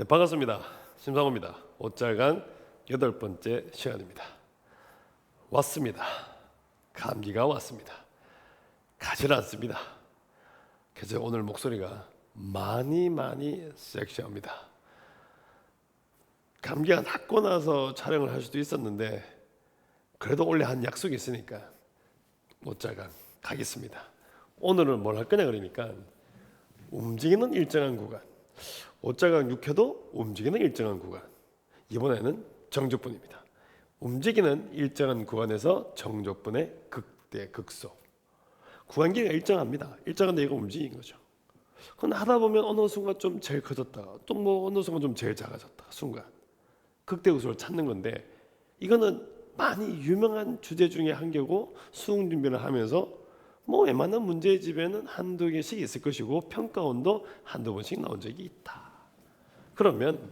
네, 반갑습니다. 심상호입니다. 옷잘간 여덟 번째 시간입니다. 왔습니다. 감기가 왔습니다. 가질 않습니다. 그래서 오늘 목소리가 많이 많이 섹시합니다. 감기가 낫고 나서 촬영을 할 수도 있었는데 그래도 원래 한 약속이 있으니까 옷잘간 가겠습니다. 오늘은 뭘 할 거냐 그러니까 움직이는 일정한 구간 옷자강 6회도 움직이는 일정한 구간. 이번에는 정조분입니다. 움직이는 일정한 구간에서 정조분의 극대 극소. 구간 길이가 일정합니다. 일정한데 이거 움직인 거죠. 그건 하다 보면 어느 순간 좀 제일 커졌다가 또 뭐 어느 순간 좀 제일 작아졌다가 순간. 극대 극소를 찾는 건데 이거는 많이 유명한 주제 중에 한 개고 수능 준비를 하면서 뭐 웬만한 문제의 집에는 한두 개씩 있을 것이고 평가원도 한두 번씩 나온 적이 있다. 그러면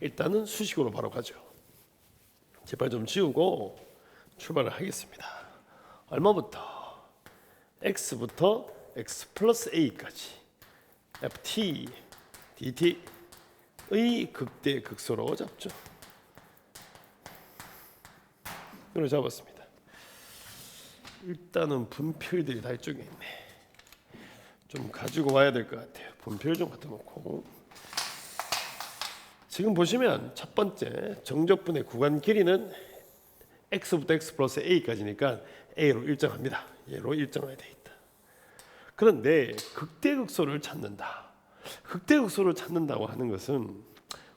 일단은 수식으로 바로 가죠. 제발 좀 지우고 출발을 하겠습니다. 얼마부터? x부터 x 플러스 a까지 ft, dt의 극대 극소로 잡죠. 이걸 잡았습니다. 일단은 분필들이 다 이쪽에 있네. 좀 가지고 와야 될 것 같아요. 분필 좀 갖다 놓고. 지금 보시면 첫 번째 정적분의 구간 길이는 x부터 x 플러스 a까지니까 a로 일정합니다. 얘로 일정화돼 있다. 그런데 극대극소를 찾는다. 극대극소를 찾는다고 하는 것은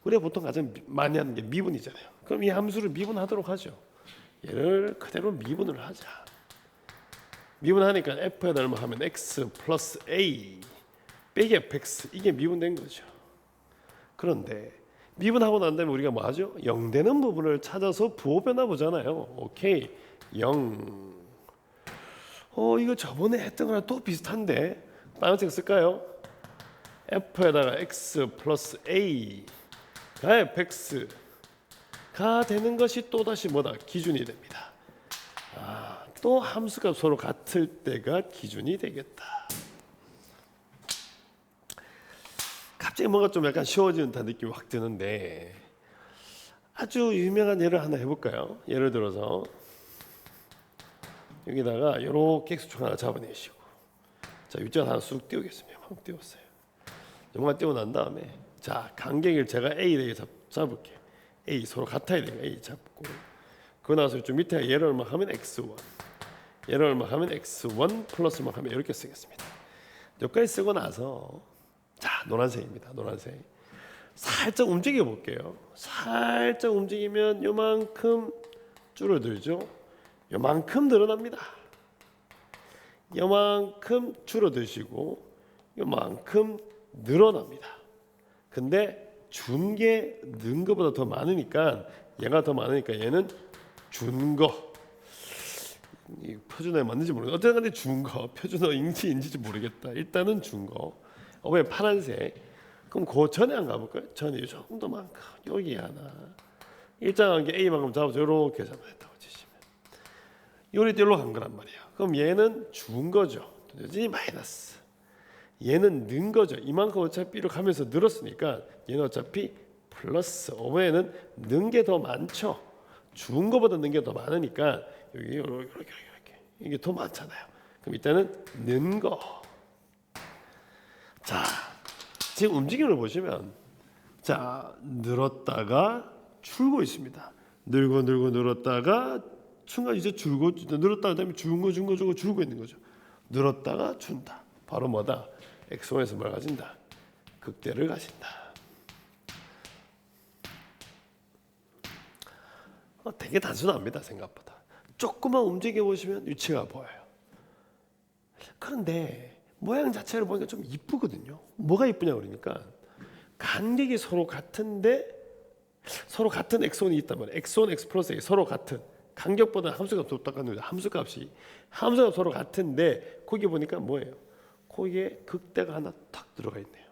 우리가 보통 가장 미- 많이 하는 게 미분이잖아요. 그럼 이 함수를 미분하도록 하죠. 얘를 그대로 미분을 하자. 미분하니까 f에다 얼마 하면 x 플러스 a 빼기 fx 이게 미분된 거죠. 그런데 미분하고 난 다음에 우리가 뭐 하죠? 0 되는 부분을 찾아서 부호 변화 보잖아요. 오케이 0. 어 이거 저번에 했던 거랑 또 비슷한데 빨간색 쓸까요? f에다가 x 플러스 a가 fx가 되는 것이 또 다시 뭐다 기준이 됩니다. 아, 또 함수가 서로 같을 때가 기준이 되겠다. 갑자기 뭔가 좀 약간 쉬워지는 듯한 느낌이 확 드는데 아주 유명한 예를 하나 해볼까요? 예를 들어서 여기다가 이렇게 수축 하나 잡아내시고 자 위쪽 하나 쑥 띄우겠습니다. 확 띄웠어요. 정말 띄고 난 다음에 자 간격을 제가 A 되게 잡, 잡을게요. A 서로 같아야 돼요. A 잡고 그 나서 좀 밑에 얘를 얼마 하면 x1 얘를 얼마 하면 x1 플러스만 하면 이렇게 쓰겠습니다. 여기까지 쓰고 나서 자 노란색입니다. 노란색 살짝 움직여 볼게요. 살짝 움직이면 요만큼 줄어들죠. 요만큼 늘어납니다. 요만큼 줄어드시고 요만큼 늘어납니다. 근데 준 게 는 것보다 더 많으니까 얘가 더 많으니까 얘는 준 거. 이 표준어에 맞는지 모르겠어. 어쨌든 준 거. 표준어 인지 인지 모르겠다. 일단은 준 거. 어, 왜 파란색? 그럼 그 전에 안 가볼까요? 전에 이 정도만큼 여기 하나. 일정한 게 A만큼 잡아서 이렇게 잡아냈다고 치시면. 요리 띠로 간 거란 말이에요. 그럼 얘는 준 거죠. 여전히 마이너스. 얘는 는 거죠. 이만큼 어차피 이렇게 하면서 늘었으니까 얘는 어차피 플러스. 어머에는 는 게 더 많죠. 준 거보다 는 게 더 많으니까 여기 이렇게 이렇게 이게 더 많잖아요. 그럼 이때는 는 거. 자, 지금 움직임을 보시면 자 늘었다가 줄고 있습니다. 늘고 늘고 늘었다가 순간 이제 줄고 늘었다가 그다음에 줄고 줄고 줄고 줄고 있는 거죠. 늘었다가 준다. 바로 뭐다? x1에서 뭘 가진다? 극대를 가진다. 어, 되게 단순합니다 생각보다. 조금만 움직여 보시면 위치가 보여요. 그런데 모양 자체를 보니까 좀 이쁘거든요. 뭐가 이쁘냐 그러니까 간격이 서로 같은데 서로 같은 x1이 있다면 x1, x 플러스 a 서로 같은 간격보다 함수값 도 똑같은 거죠. 함수값이 함수값 서로 같은데 거기 보니까 뭐예요? 거기에 극대가 하나 탁 들어가 있네요.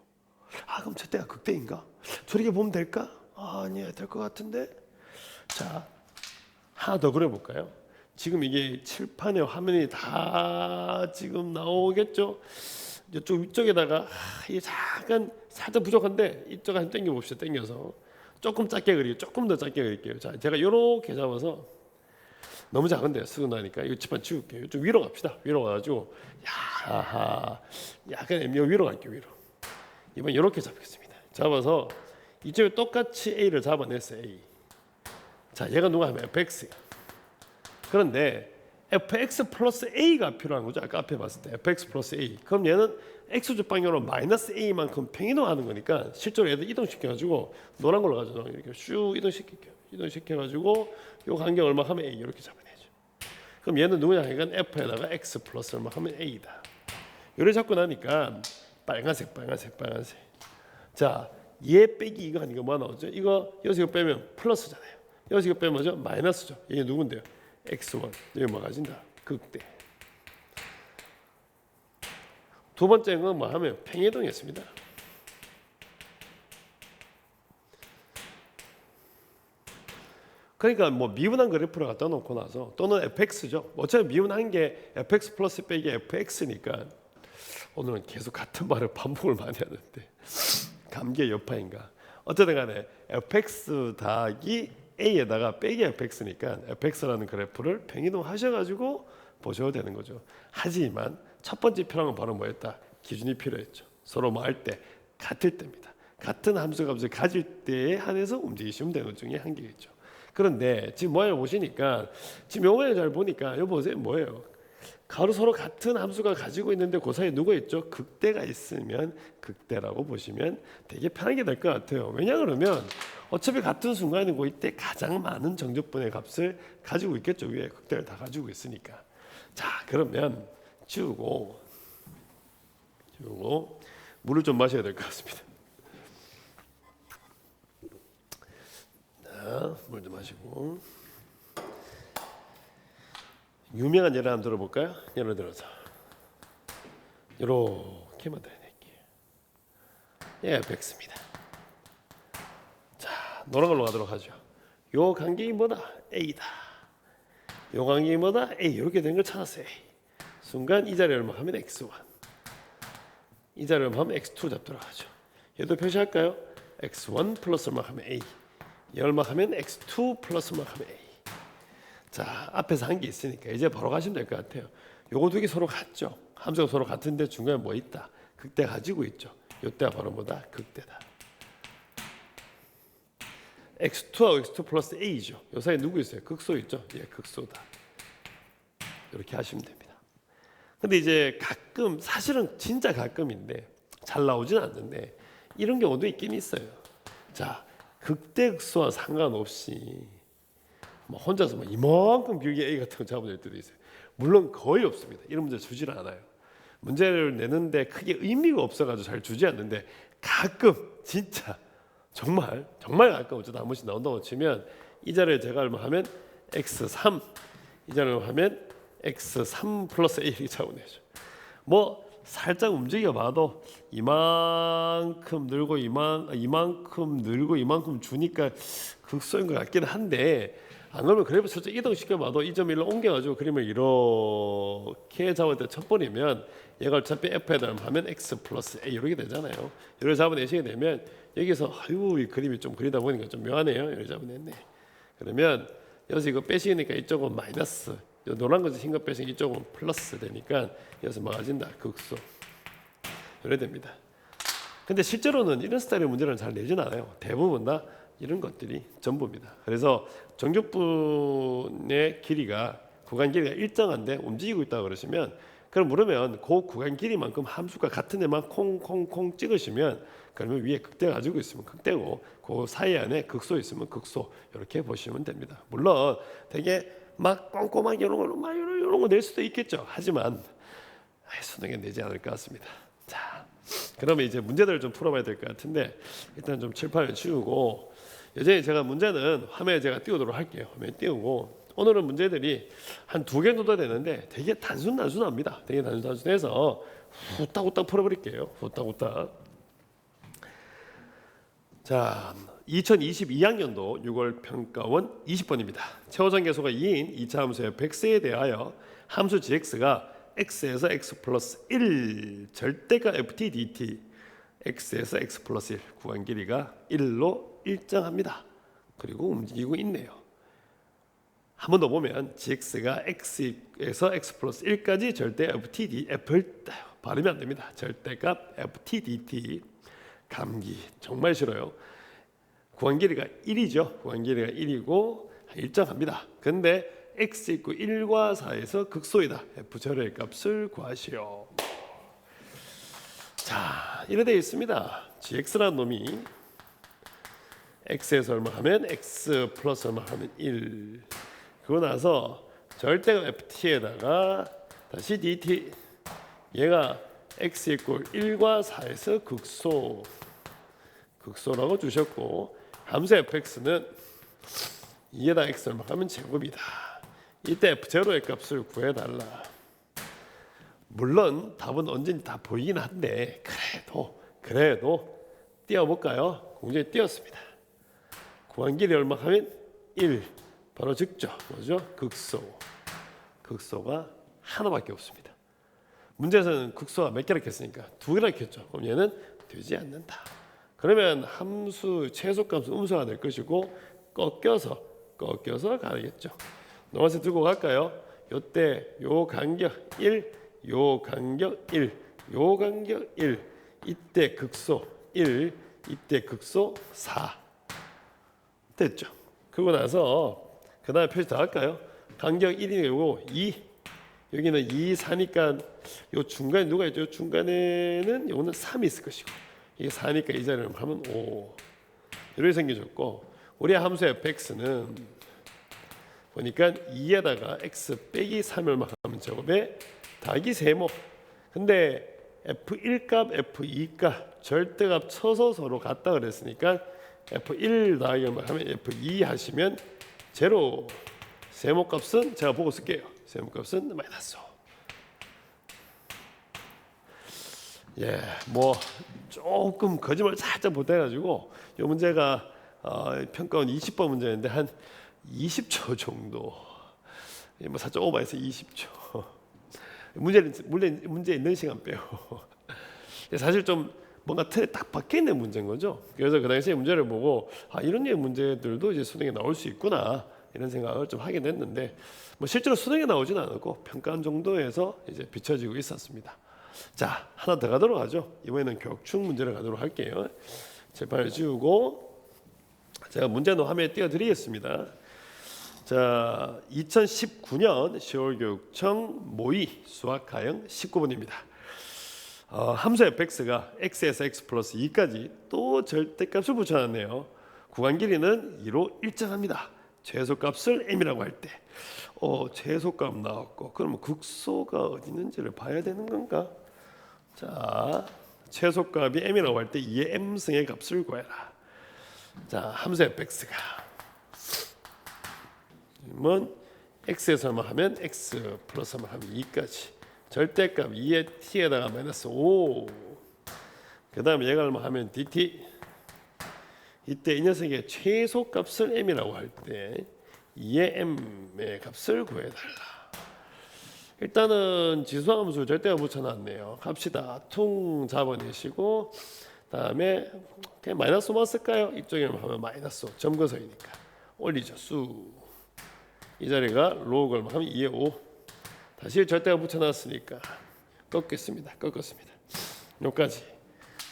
아 그럼 저때가 극대인가? 저렇게 보면 될까? 아, 아니야 될 것 같은데. 자 하나 더 그려볼까요? 지금 이게 칠판에 화면이 다 지금 나오겠죠? 이쪽 위쪽에다가 아, 이게 잠깐 살짝 부족한데 이쪽 한 당겨 봅시다. 당겨서 조금 작게 그리고 조금 더 작게 그릴게요. 자, 제가 이렇게 잡아서 너무 작은데 나니까 이거 집안 치울게요. 좀 위로 갑시다. 위로 가가지고 야하 약간 애매 위로 갈게요. 위로. 이번 이렇게 잡겠습니다. 잡아서 이쪽에 똑같이 A를 잡아냈어요. A. 자, 얘가 누가 하면 fx야. 그런데 fx 플러스 a가 필요한 거죠. 아까 앞에 봤을 때 fx 플러스 a. 그럼 얘는 x축 방향으로 마이너스 a만큼 평이동하는 거니까 실제로 얘들 이동시켜가지고 노란 걸로 가지고 이렇게 슉 이동시킬게요. 이동시켜가지고 요 간격 얼마 하면 a 이렇게 잡아내죠. 그럼 얘는 누구냐? 이건 f에다가 x 플러스 얼마 하면 a다. 요래 잡고 나니까 빨간색, 빨간색, 빨간색. 자, 얘 빼기 이거 하니까 뭐 나오죠? 이거 여기서 이거 빼면 플러스잖아요. 여기서 이거 빼면 뭐죠? 마이너스죠. 이게 누군데요? X1 여기 뭐 가진다? 극대. 두 번째는 뭐 하면 평이동이었습니다. 그러니까 뭐 미분한 그래프를 갖다 놓고 나서 또는 fx죠. 어차피 미분한 게 fx 플러스 빼기 fx니까 오늘은 계속 같은 말을 반복을 많이 하는데 감기의 여파인가? 어쨌든 간에 fx 더하기 a에다가 빼기 fx니까 fx라는 그래프를 평이동 하셔가지고 보셔도 되는 거죠. 하지만 첫 번째 필요한 건 바로 뭐였다? 기준이 필요했죠. 서로 뭐 할 때 같을 때입니다. 같은 함수 값을 가질 때에 한해서 움직이시면 되는 것 중에 한 개겠죠. 그런데 지금 모양을 보시니까 지금 요거에 잘 보니까 요 보세요 뭐예요? 가로 서로 같은 함수가 가지고 있는데 그 사이에 누가 있죠? 극대가 있으면 극대라고 보시면 되게 편하게 될 것 같아요. 왜냐 그러면 어차피 같은 순간이고 이때 가장 많은 정적분의 값을 가지고 있겠죠. 위에 극대를 다 가지고 있으니까. 자 그러면 지우고 지우고 물을 좀 마셔야 될 것 같습니다. 자, 물 좀 마시고. 유명한 예를 한번 들어볼까요? 예를 들어서 이렇게 만들어낼게요. 예, 백스입니다. 자, 노란 걸로 가도록 하죠. 요 간격이 뭐다? A다. 요 간격이 뭐다? A. 이렇게 된 걸 찾았어요. 순간 이 자리 얼마 하면 X1. 이 자리 얼마 하면 X2 잡도록 하죠. 얘도 표시할까요? X1 플러스 얼마 하면 A. 얘 얼마 하면 X2 플러스 얼마 하면 A. 자 앞에서 한 게 있으니까 이제 바로 가시면 될 것 같아요. 요거 두 개 서로 같죠. 함수가 서로 같은데 중간에 뭐 있다. 극대 가지고 있죠. 요때가 바로 뭐다? 극대다. x2하고 x2 플러스 a죠. 요 사이에 누구 있어요? 극소 있죠. 예, 극소다. 이렇게 하시면 됩니다. 근데 이제 가끔 사실은 진짜 가끔인데 잘 나오진 않는데 이런 경우도 있긴 있어요. 자, 극대 극소와 상관없이 뭐 혼자서 뭐 이만큼 길게 A 같은 거 잡아낼 때도 있어요. 물론 거의 없습니다. 이런 문제 주질 않아요. 문제를 내는데 크게 의미가 없어가지고 잘 주지 않는데 가끔 진짜 정말 정말 가끔 어쩌다 한 번씩 나온다고 치면 이 자리에 제가 하면 x3 이 자리를 하면 x3 플러스 a 이렇게 잡아내죠. 뭐 살짝 움직여 봐도 이만큼 늘고 이만 이만큼 늘고 이만큼 주니까 극소인 것 같긴 한데 안 그러면 그래프 살짝 이동시켜 봐도 이점 1로 옮겨가지고 그림을 이렇게 잡을 때 쳐버리면 얘가 어차피 f에다 하면 x 플러스 a 이렇게 되잖아요. 이렇게 잡아내시게 되면 여기서 아유 이 그림이 좀 그리다 보니까 좀 묘하네요. 이렇게 잡아냈네. 그러면 여기서 이거 빼시니까 이쪽은 마이너스 요 노란 거지 흰거 빼시니까 이쪽은 플러스 되니까 여기서 막아진다 극소 이래 됩니다. 근데 실제로는 이런 스타일의 문제를 잘 내진 않아요. 대부분 다 이런 것들이 전부입니다. 그래서 정적분의 길이가 구간 길이가 일정한데 움직이고 있다 그러시면 그럼 물으면 그 구간 길이만큼 함수가 같은 애만 콩콩콩 찍으시면 그러면 위에 극대 가지고 있으면 극대고 그 사이 안에 극소 있으면 극소 이렇게 보시면 됩니다. 물론 되게 막 꼼꼼하게 이런 걸로 막 이런, 이런 거낼 수도 있겠죠. 하지만 수능에 내지 않을 것 같습니다. 자, 그러면 이제 문제들을 좀 풀어봐야 될 것 같은데 일단 좀 칠판을 치우고 여전히 제가 문제는 화면에 제가 띄우도록 할게요. 화면에 띄우고 오늘은 문제들이 한 두 개 정도 되는데 되게 단순 단순합니다. 되게 단순 단순해서 후딱후딱 풀어버릴게요. 후딱후딱. 자, 2022학년도 6월 평가원 20번입니다. 최호전 계수가 2인 2차 함수의 100세에 대하여 함수 gx가 x에서 x 플러스 1 절대가 ft dt x에서 x 플러스 1 구간 길이가 1로 일정합니다. 그리고 움직이고 있네요. 한 번 더 보면 gx가 x에서 x 플러스 1까지 절대 ftd f를 발음이 안 됩니다. 절대값 ftdt 감기 정말 싫어요. 구간 길이가 1이죠. 구간 길이가 1이고 일정합니다. 근데 x 있고 1과 4에서 극소이다. f 절의 값을 구하시오. 자, 이래 되어 있습니다. gx라는 놈이 x에서 얼마 하면 x 플러스 얼마 하면 1. 그러고 나서 절대값 ft에다가 다시 dt 얘가 x 이꼴 1과 4에서 극소 극소라고 주셨고 함수 fx는 2에다 x 얼마 하면 제곱이다. 이때 f0의 값을 구해달라. 물론 답은 언제든지 다 보이긴 한데 그래도 그래도 띄워볼까요? 공중에 띄웠습니다. 구한 길이 얼마 하면 1 바로 즉죠. 뭐죠? 극소. 극소가 하나밖에 없습니다. 문제에서는 극소가 몇 개나 켰으니까 두 개나 켰죠. 그럼 얘는 되지 않는다. 그러면 함수 최소값은 음수가 될 것이고 꺾여서 꺾여서 가겠죠. 노란색 들고 갈까요? 요때 요 간격 1, 요 간격 1, 요 간격 1, 이때 극소 1, 이때 극소 4 됐죠. 그러고 나서 그 다음에 표시 더 할까요? 간격 1이고 2 여기는 2, 4니까 요 중간에 누가 있죠? 요 중간에는 요거는 3이 있을 것이고 이게 4니까 이 자리를 하면 5 이렇게 생겨졌고 우리 함수 fx는 보니까 2에다가 x 빼기 3을 하면 제곱에 더하기 세모 근데 f1 값, f2 값 절대값 쳐서 서로 같다 그랬으니까 f1 더하기 얼마 하면 f2 하시면 제로. 세모 값은 제가 보고 쓸게요. 세모 값은 마이너스 5 예, 뭐 조금 거짓말 살짝 못해가지고 이 문제가 어, 평가원 20번 문제인데 한 20초 정도, 예, 뭐 살짝 오버해서 20초. 문제는 문제 문제 있는 시간 빼요. 사실 좀 뭔가 틀에 딱 박혀 있는 문제인 거죠. 그래서 그 당시에 문제를 보고 아 이런 류의 문제들도 이제 수능에 나올 수 있구나 이런 생각을 좀 하게 됐는데 뭐 실제로 수능에 나오진 않았고 평가원 정도에서 이제 비춰지고 있었습니다. 자 하나 더 가도록 하죠. 이번에는 격충 문제를 가도록 할게요. 제발 지우고 제가 문제는 화면에 띄워드리겠습니다. 자, 2019년 10월 교육청 모의 수학가형 19번입니다. 어, 함수 fx가 x에서 x 플러스 2까지 또 절대값을 붙여놨네요. 구간 길이는 2로 일정합니다. 최소값을 m이라고 할 때, 어, 최소값 나왔고, 그러면 극소가 어디 있는지를 봐야 되는 건가? 자, 최소값이 m이라고 할 때 2의 m승의 값을 구해라. 자, 함수 fx가 면 x에서만 하면 x 플러스만 하면 2까지 절대값 2의 t에다가 마이너스 5. 그 다음에 얘가 얼마 하면 dt. 이때 이 녀석의 최소값을 m이라고 할 때 2의 m의 값을 구해달라. 일단은 지수함수 절대가 붙여놨네요. 갑시다. 퉁 잡아내시고 다음에 그냥 마이너스만 쓸까요? 이쪽에 하면 마이너스 5 점거서이니까 올리죠. 수. 이 자리가 로그 얼마 하면 2의 5 다시 절대가 붙여놨으니까 꺾겠습니다. 꺾었습니다. 여기까지.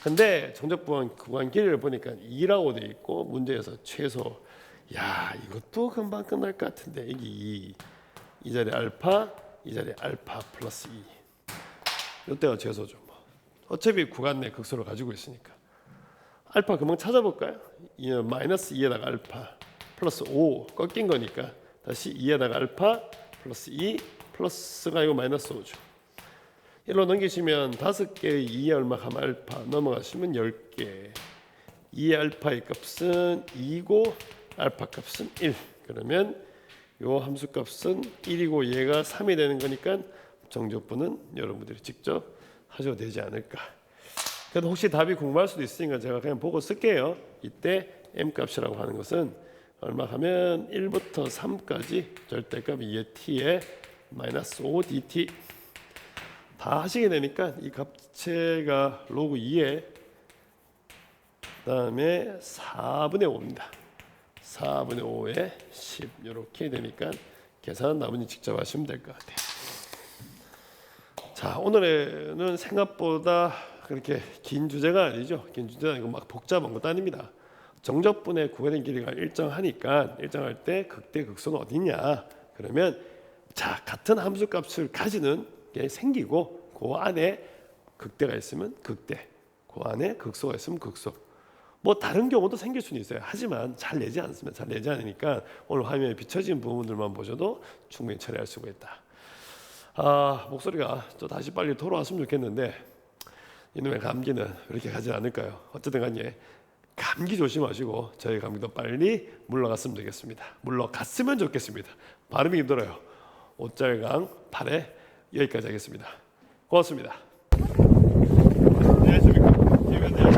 근데 정적부원 구간 길이를 보니까 2라고 돼 있고 문제에서 최소 야 이것도 금방 끝날 것 같은데 이게 2. 이 자리 알파 이 자리 알파 플러스 2 이때가 최소죠 뭐. 어차피 구간 내 극소를 가지고 있으니까 알파 금방 찾아볼까요? 이 마이너스 2에다가 알파 플러스 5 꺾인 거니까 다시 2에다가 알파 플러스 2 플러스가 이거 마이너스 5죠. 1로 넘기시면 5개 2의 얼마 하면 알파 넘어가시면 10개. 2의 알파의 값은 2고 알파 값은 1 그러면 요 함수 값은 1이고 얘가 3이 되는 거니까 정적분은 여러분들이 직접 하셔도 되지 않을까. 그래도 혹시 답이 궁금할 수도 있으니까 제가 그냥 보고 쓸게요. 이때 m 값이라고 하는 것은 얼마 하면 1부터 3까지 절대값 2의 t에 마이너스 5 dt 다 하시게 되니까 이 값체가 로그 2에 그다음에 4분의 5입니다. 4분의 5에 10 이렇게 되니까 계산 나머지 직접 하시면 될 것 같아요. 자 오늘은 생각보다 그렇게 긴 주제가 아니죠. 긴 주제가 아니고 막 복잡한 것도 아닙니다. 정적분의 구해된 길이가 일정하니까 일정할 때 극대 극소는 어디냐? 그러면 자 같은 함수값을 가지는 게 생기고 그 안에 극대가 있으면 극대, 그 안에 극소가 있으면 극소. 뭐 다른 경우도 생길 수는 있어요. 하지만 잘 내지 않습니다. 잘 내지 않으니까 오늘 화면에 비춰진 부분들만 보셔도 충분히 처리할 수가 있다. 아 목소리가 또 다시 빨리 돌아왔으면 좋겠는데 이놈의 감기는 왜 이렇게 가지 않을까요? 어쨌든 간에 감기 조심하시고 저희 감기도 빨리 물러갔으면 되겠습니다. 물러갔으면 좋겠습니다. 발음이 힘들어요. 옷잘강 8에 여기까지 하겠습니다. 고맙습니다. 안녕하십니까.